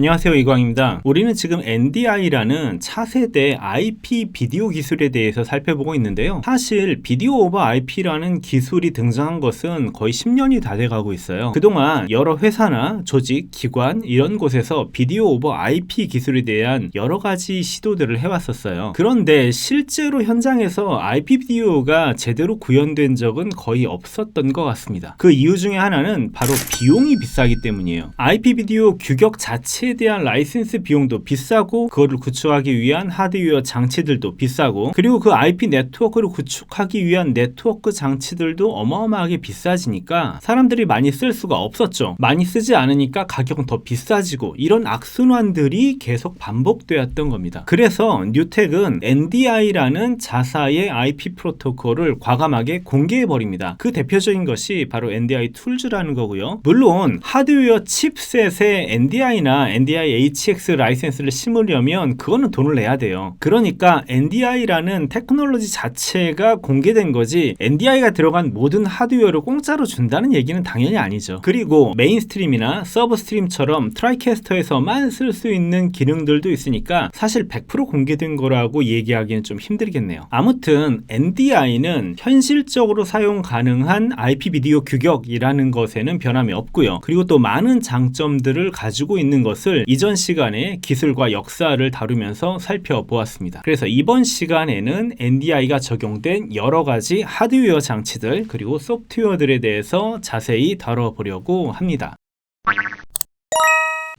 안녕하세요 이광입니다. 우리는 지금 NDI라는 차세대 IP 비디오 기술에 대해서 살펴보고 있는데요. 사실 비디오 오버 IP라는 기술이 등장한 것은 거의 10년이 다 돼가고 있어요. 그동안 여러 회사나 조직, 기관 이런 곳에서 비디오 오버 IP 기술에 대한 여러 가지 시도들을 해왔었어요. 그런데 실제로 현장에서 IP 비디오가 제대로 구현된 적은 거의 없었던 것 같습니다. 그 이유 중에 하나는 바로 비용이 비싸기 때문이에요. IP 비디오 규격 자체 장치에 대한 라이센스 비용도 비싸고 그거를 구축하기 위한 하드웨어 장치들도 비싸고 그리고 그 IP 네트워크를 구축하기 위한 네트워크 장치들도 어마어마하게 비싸지니까 사람들이 많이 쓸 수가 없었죠. 많이 쓰지 않으니까 가격은 더 비싸지고 이런 악순환들이 계속 반복되었던 겁니다. 그래서 뉴텍은 NDI라는 자사의 IP 프로토콜을 과감하게 공개해 버립니다. 그 대표적인 것이 바로 NDI 툴즈라는 거고요. 물론 하드웨어 칩셋에 NDI나 NDI HX 라이센스를 심으려면 그거는 돈을 내야 돼요. 그러니까 NDI라는 테크놀로지 자체가 공개된 거지 NDI가 들어간 모든 하드웨어를 공짜로 준다는 얘기는 당연히 아니죠. 그리고 메인스트림이나 서브스트림처럼 트라이캐스터에서만 쓸 수 있는 기능들도 있으니까 사실 100% 공개된 거라고 얘기하기는 좀 힘들겠네요. 아무튼 NDI는 현실적으로 사용 가능한 IP 비디오 규격이라는 것에는 변함이 없고요. 그리고 또 많은 장점들을 가지고 있는 것 것을 이전 시간에 기술과 역사를 다루면서 살펴보았습니다. 그래서 이번 시간에는 NDI가 적용된 여러 가지 하드웨어 장치들 그리고 소프트웨어들에 대해서 자세히 다뤄보려고 합니다.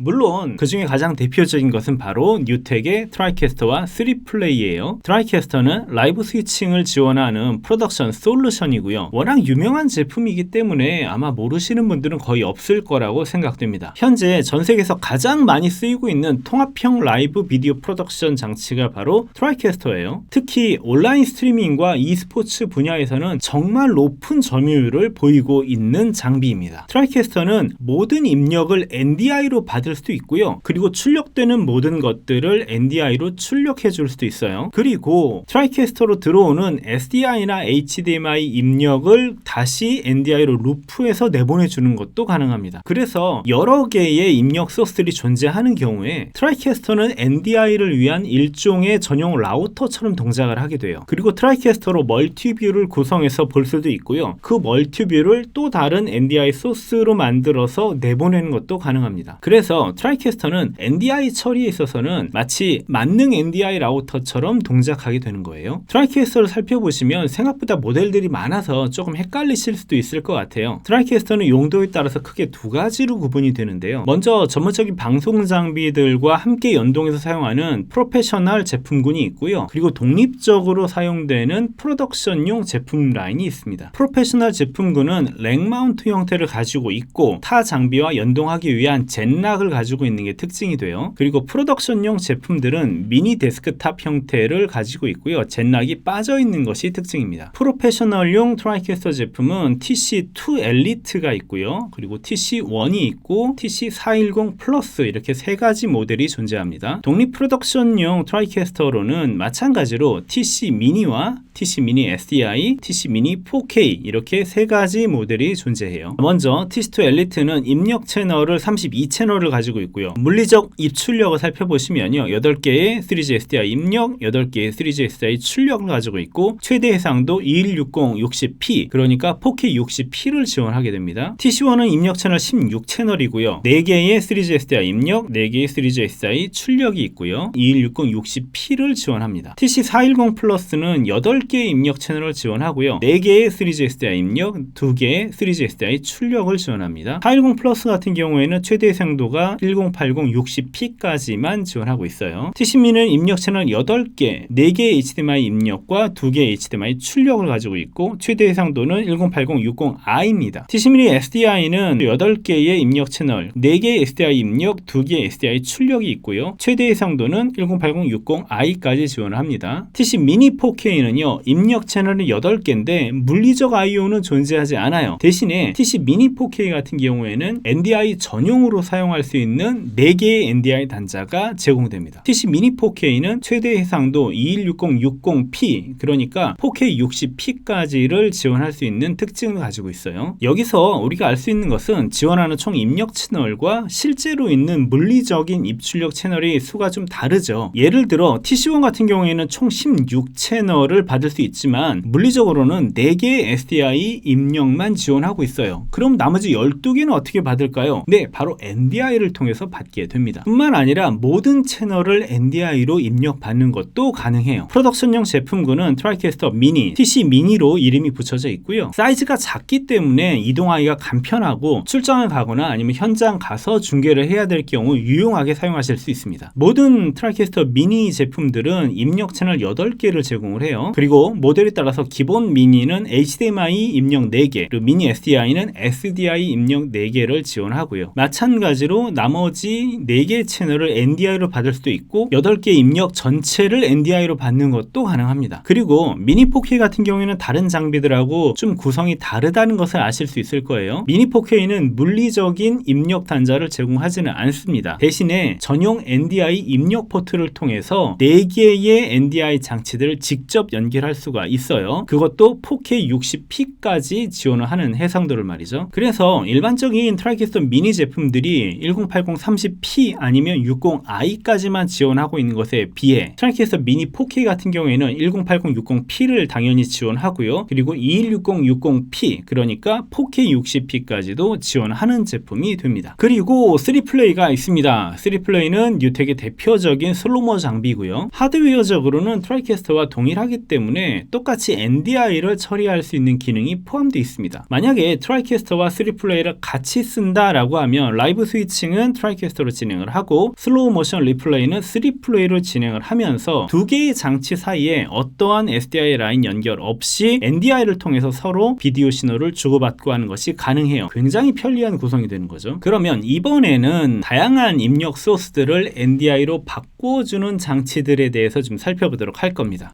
물론 그 중에 가장 대표적인 것은 바로 뉴텍의 트라이캐스터와 3플레이예요. 트라이캐스터는 라이브 스위칭을 지원하는 프로덕션 솔루션이고요. 워낙 유명한 제품이기 때문에 아마 모르시는 분들은 거의 없을 거라고 생각됩니다. 현재 전 세계에서 가장 많이 쓰이고 있는 통합형 라이브 비디오 프로덕션 장치가 바로 트라이캐스터예요. 특히 온라인 스트리밍과 e스포츠 분야에서는 정말 높은 점유율을 보이고 있는 장비입니다. 트라이캐스터는 모든 입력을 NDI로 받을 받을 수도 있고요. 그리고 출력되는 모든 것들을 NDI로 출력해 줄 수도 있어요. 그리고 트라이캐스터로 들어오는 SDI나 HDMI 입력을 다시 NDI로 루프해서 내보내 주는 것도 가능합니다. 그래서 여러 개의 입력 소스들이 존재하는 경우에 트라이캐스터는 NDI를 위한 일종의 전용 라우터처럼 동작을 하게 돼요. 그리고 트라이캐스터로 멀티뷰를 구성해서 볼 수도 있고요. 그 멀티뷰를 또 다른 NDI 소스로 만들어서 내보내는 것도 가능합니다. 그래서 트라이캐스터는 NDI 처리에 있어서는 마치 만능 NDI 라우터처럼 동작하게 되는 거예요. 트라이캐스터를 살펴보시면 생각보다 모델들이 많아서 조금 헷갈리실 수도 있을 것 같아요. 트라이캐스터는 용도에 따라서 크게 두 가지로 구분이 되는데요. 먼저 전문적인 방송 장비들과 함께 연동해서 사용하는 프로페셔널 제품군이 있고요. 그리고 독립적으로 사용되는 프로덕션용 제품 라인이 있습니다. 프로페셔널 제품군은 랭 마운트 형태를 가지고 있고 타 장비와 연동하기 위한 젠락 을 가지고 있는 게 특징이 돼요. 그리고 프로덕션용 제품들은 미니 데스크탑 형태를 가지고 있고요. 젠락이 빠져 있는 것이 특징입니다. 프로페셔널용 트라이캐스터 제품은 TC2 엘리트가 있고요. 그리고 TC1이 있고 TC410 플러스 이렇게 세 가지 모델이 존재합니다. 독립 프로덕션용 트라이캐스터로는 마찬가지로 TC 미니와 TC 미니 SDI, TC 미니 4K 이렇게 세 가지 모델이 존재해요. 먼저 TC2 엘리트는 입력 채널을 32채널을 가지고 있고요. 물리적 입출력을 살펴보시면요. 8개의 3G SDI 입력, 8개의 3G SDI 출력을 가지고 있고 최대 해상도 2160 60p 그러니까 4K 60p를 지원하게 됩니다. TC1은 입력 채널 16채널이고요. 4개의 3G SDI 입력, 4개의 3G SDI 출력이 있고요. 2160 60p를 지원합니다. TC410 플러스는 8개의 입력 채널을 지원하고요. 4개의 3G SDI 입력, 2개의 3G SDI 출력을 지원합니다. 410 플러스 같은 경우에는 최대 해상도가 모델가 1080 60p까지만 지원하고 있어요. TC미는 입력 채널 8개, 4개의 HDMI 입력과 2개의 HDMI 출력을 가지고 있고 최대 해상도는 1080 60i입니다. TC미니 SDI는 8개의 입력 채널, 4개의 SDI 입력, 2개의 SDI 출력이 있고요. 최대 해상도는 1080 60i까지 지원을 합니다. TC 미니 4K는요. 입력 채널이 8개인데 물리적 IO는 존재하지 않아요. 대신에 TC 미니 4K 같은 경우에는 NDI 전용으로 사용할 수수 있는 4개의 NDI 단자가 제공됩니다. TC 미니 4K는 최대 해상도 2160-60p 그러니까 4K 60p까지를 지원할 수 있는 특징을 가지고 있어요. 여기서 우리가 알 수 있는 것은 지원하는 총 입력 채널과 실제로 있는 물리적인 입출력 채널의 수가 좀 다르죠. 예를 들어 TC1 같은 경우에는 총 16채널을 받을 수 있지만 물리적으로는 4개의 SDI 입력만 지원하고 있어요. 그럼 나머지 12개는 어떻게 받을까요? 네, 바로 NDI 를 통해서 받게 됩니다. 뿐만 아니라 모든 채널을 NDI로 입력받는 것도 가능해요. 프로덕션용 제품군은 트라이캐스터 미니, TC 미니로 이름이 붙여져 있고요. 사이즈가 작기 때문에 이동하기가 간편하고 출장을 가거나 아니면 현장 가서 중계를 해야 될 경우 유용하게 사용하실 수 있습니다. 모든 트라이캐스터 미니 제품들은 입력 채널 8개를 제공을 해요. 그리고 모델에 따라서 기본 미니는 HDMI 입력 4개, 그리고 미니 SDI는 SDI 입력 4개를 지원하고요. 마찬가지로 나머지 4개 채널을 NDI로 받을 수도 있고 8개 입력 전체를 NDI로 받는 것도 가능합니다. 그리고 미니 4K 같은 경우에는 다른 장비들하고 좀 구성이 다르다는 것을 아실 수 있을 거예요. 미니 4K는 물리적인 입력 단자를 제공하지는 않습니다. 대신에 전용 NDI 입력 포트를 통해서 4개의 NDI 장치들을 직접 연결할 수가 있어요. 그것도 4K 60p까지 지원을 하는 해상도를 말이죠. 그래서 일반적인 트라이캐스터 미니 제품들이 1080 30p 아니면 60i까지만 지원하고 있는 것에 비해 트라이캐스터 미니 4K 같은 경우에는 1080 60p를 당연히 지원하고요. 그리고 2160 60p 그러니까 4K 60p까지도 지원하는 제품이 됩니다. 그리고 3플레이가 있습니다. 3플레이는 뉴텍의 대표적인 슬로모 장비고요. 하드웨어적으로는 트라이캐스터와 동일하기 때문에 똑같이 NDI를 처리할 수 있는 기능이 포함되어 있습니다. 만약에 트라이캐스터와 3플레이를 같이 쓴다라고 하면 라이브 스위칭 은 트라이캐스터로 진행을 하고 슬로우 모션 리플레이는 3플레이로 진행을 하면서 두 개의 장치 사이에 어떠한 SDI 라인 연결 없이 NDI를 통해서 서로 비디오 신호를 주고받고 하는 것이 가능해요. 굉장히 편리한 구성이 되는 거죠. 그러면 이번에는 다양한 입력 소스들을 NDI로 바꿔주는 장치들에 대해서 좀 살펴보도록 할 겁니다.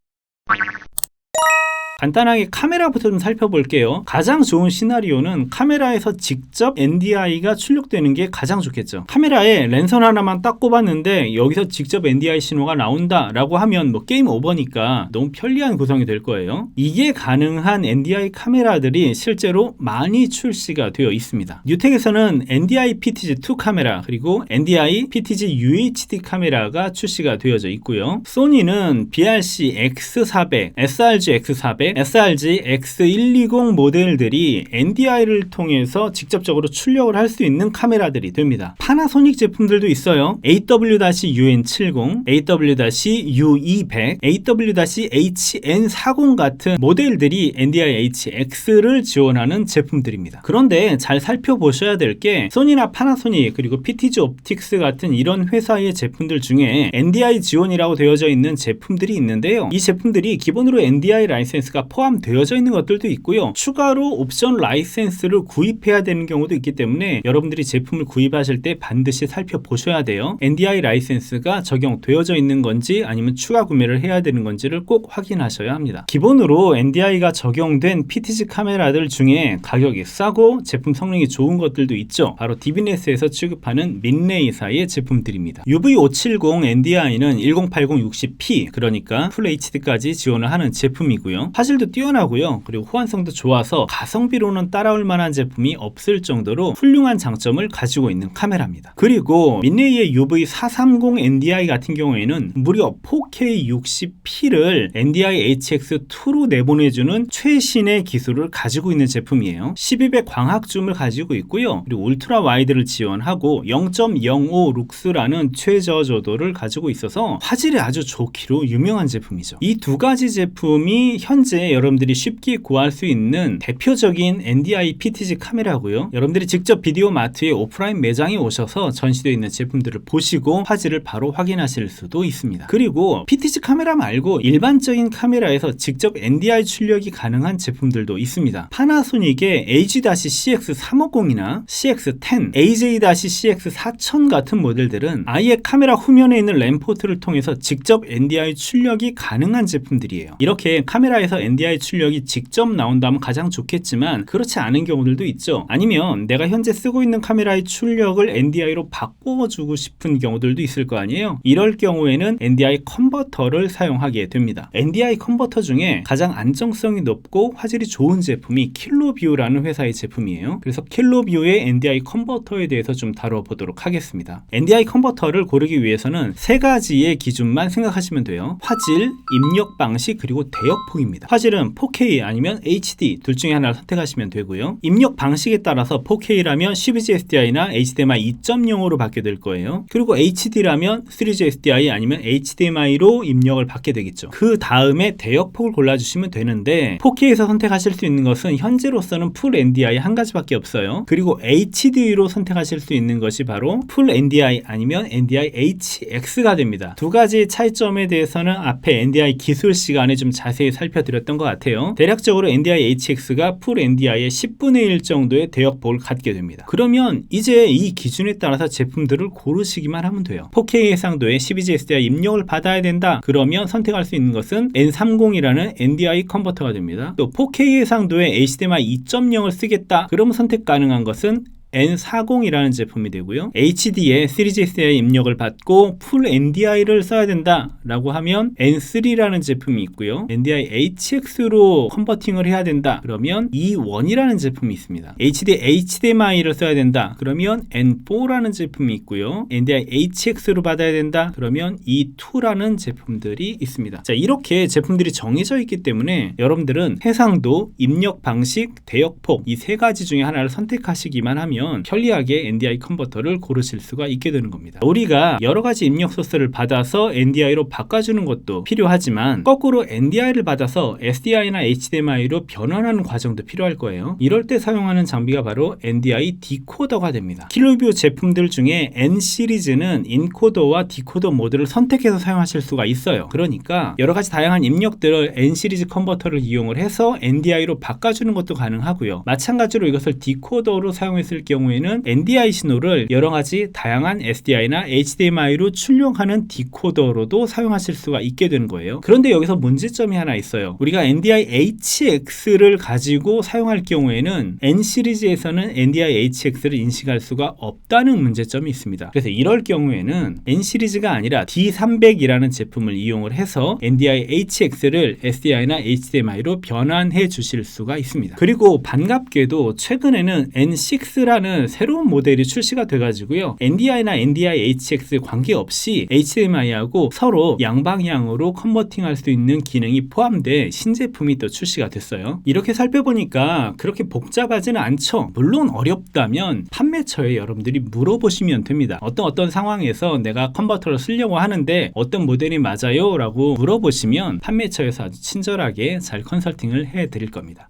간단하게 카메라부터 좀 살펴볼게요. 가장 좋은 시나리오는 카메라에서 직접 NDI가 출력되는 게 가장 좋겠죠. 카메라에 랜선 하나만 딱 꼽았는데 여기서 직접 NDI 신호가 나온다라고 하면 뭐 게임 오버니까 너무 편리한 구성이 될 거예요. 이게 가능한 NDI 카메라들이 실제로 많이 출시가 되어 있습니다. 뉴텍에서는 NDI PTZ2 카메라 그리고 NDI PTZ UHD 카메라가 출시가 되어져 있고요. 소니는 BRC X400, SRG X400 SRG X120 모델들이 NDI를 통해서 직접적으로 출력을 할 수 있는 카메라들이 됩니다. 파나소닉 제품들도 있어요. AW-UN70, AW-U200, AW-HN40 같은 모델들이 NDI-HX를 지원하는 제품들입니다. 그런데 잘 살펴보셔야 될 게 소니나 파나소닉 그리고 PTG 옵틱스 같은 이런 회사의 제품들 중에 NDI 지원이라고 되어져 있는 제품들이 있는데요. 이 제품들이 기본으로 NDI 라이센스가 포함되어져 있는 것들도 있고요. 추가로 옵션 라이센스를 구입해야 되는 경우도 있기 때문에 여러분들이 제품을 구입하실 때 반드시 살펴보셔야 돼요. NDI 라이센스가 적용되어져 있는 건지 아니면 추가 구매를 해야 되는 건지를 꼭 확인하셔야 합니다. 기본으로 NDI가 적용된 PTZ 카메라들 중에 가격이 싸고 제품 성능이 좋은 것들도 있죠. 바로 디비네스에서 취급하는 민레이사의 제품들입니다. UV570 NDI는 1080 60p 그러니까 풀 HD까지 지원을 하는 제품이고요. 화질도 뛰어나고요. 그리고 호환성도 좋아서 가성비로는 따라올 만한 제품이 없을 정도로 훌륭한 장점을 가지고 있는 카메라입니다. 그리고 민레이의 UV430 NDI 같은 경우에는 무려 4K 60p를 NDI HX2로 내보내주는 최신의 기술을 가지고 있는 제품이에요. 12배 광학 줌을 가지고 있고요. 그리고 울트라 와이드를 지원하고 0.05 룩스라는 최저조도를 가지고 있어서 화질이 아주 좋기로 유명한 제품이죠. 이 두 가지 제품이 현재 여러분들이 쉽게 구할 수 있는 대표적인 NDI PTZ 카메라고요. 여러분들이 직접 비디오 마트의 오프라인 매장에 오셔서 전시되어 있는 제품들을 보시고 화질을 바로 확인하실 수도 있습니다. 그리고 PTZ 카메라 말고 일반적인 카메라에서 직접 NDI 출력이 가능한 제품들도 있습니다. 파나소닉의 AG-CX350이나 CX10, AJ-CX4000 같은 모델들은 아예 카메라 후면에 있는 램포트를 통해서 직접 NDI 출력이 가능한 제품들이에요. 이렇게 카메라에서 NDI 출력이 직접 나온다면 가장 좋겠지만 그렇지 않은 경우들도 있죠. 아니면 내가 현재 쓰고 있는 카메라의 출력을 NDI로 바꿔주고 싶은 경우들도 있을 거 아니에요. 이럴 경우에는 NDI 컨버터를 사용하게 됩니다. NDI 컨버터 중에 가장 안정성이 높고 화질이 좋은 제품이 킬로뷰라는 회사의 제품이에요. 그래서 킬로뷰의 NDI 컨버터에 대해서 좀 다뤄보도록 하겠습니다. NDI 컨버터를 고르기 위해서는 세 가지의 기준만 생각하시면 돼요. 화질, 입력 방식, 그리고 대역폭입니다. 화질은 4K 아니면 HD 둘 중에 하나를 선택하시면 되고요. 입력 방식에 따라서 4K라면 12G SDI나 HDMI 2.0으로 받게 될 거예요. 그리고 HD라면 3G SDI 아니면 HDMI로 입력을 받게 되겠죠. 그 다음에 대역폭을 골라주시면 되는데 4K에서 선택하실 수 있는 것은 현재로서는 풀 NDI 한 가지밖에 없어요. 그리고 HD로 선택하실 수 있는 것이 바로 풀 NDI 아니면 NDI HX가 됩니다. 두 가지 차이점에 대해서는 앞에 NDI 기술 시간에 좀 자세히 살펴드렸던 것 같아요. 대략적으로 NDI HX가 풀 NDI의 10분의 1 정도의 대역폭을 갖게 됩니다. 그러면 이제 이 기준에 따라서 제품들을 고르시기만 하면 돼요. 4K 해상도의 12G SDI 입력을 받아야 된다. 그러면 선택할 수 있는 것은 N30이라는 NDI 컨버터가 됩니다. 또 4K 해상도의 HDMI 2.0을 쓰겠다. 그러면 선택 가능한 것은 N40이라는 제품이 되고요. HD에 3G SDI 입력을 받고 풀 NDI를 써야 된다라고 하면 N3라는 제품이 있고요. NDI HX로 컨버팅을 해야 된다. 그러면 E1이라는 제품이 있습니다. HD HDMI를 써야 된다. 그러면 N4라는 제품이 있고요. NDI HX로 받아야 된다. 그러면 E2라는 제품들이 있습니다. 자, 이렇게 제품들이 정해져 있기 때문에 여러분들은 해상도, 입력 방식, 대역폭 이 세 가지 중에 하나를 선택하시기만 하면 편리하게 NDI 컨버터를 고르실 수가 있게 되는 겁니다. 우리가 여러 가지 입력 소스를 받아서 NDI로 바꿔주는 것도 필요하지만 거꾸로 NDI를 받아서 SDI나 HDMI로 변환하는 과정도 필요할 거예요. 이럴 때 사용하는 장비가 바로 NDI 디코더가 됩니다. 킬로뷰 제품들 중에 N 시리즈는 인코더와 디코더 모드를 선택해서 사용하실 수가 있어요. 그러니까 여러 가지 다양한 입력들을 N 시리즈 컨버터를 이용을 해서 NDI로 바꿔주는 것도 가능하고요. 마찬가지로 이것을 디코더로 사용했을 경우에는 NDI 신호를 여러 가지 다양한 SDI나 HDMI로 출력하는 디코더로도 사용하실 수가 있게 되는 거예요. 그런데 여기서 문제점이 하나 있어요. 우리가 NDI HX를 가지고 사용할 경우에는 N 시리즈에서는 NDI HX를 인식할 수가 없다는 문제점이 있습니다. 그래서 이럴 경우에는 N 시리즈가 아니라 D300이라는 제품을 이용을 해서 NDI HX를 SDI나 HDMI로 변환해 주실 수가 있습니다. 그리고 반갑게도 최근에는 N6라 는 새로운 모델이 출시가 돼가지고요. NDI나 NDI HX 관계없이 HDMI하고 서로 양방향으로 컨버팅할 수 있는 기능이 포함된 신제품이 또 출시가 됐어요. 이렇게 살펴보니까 그렇게 복잡하지는 않죠. 물론 어렵다면 판매처에 여러분들이 물어보시면 됩니다. 어떤 어떤 상황에서 내가 컨버터를 쓰려고 하는데 어떤 모델이 맞아요? 라고 물어보시면 판매처에서 아주 친절하게 잘 컨설팅을 해 드릴 겁니다.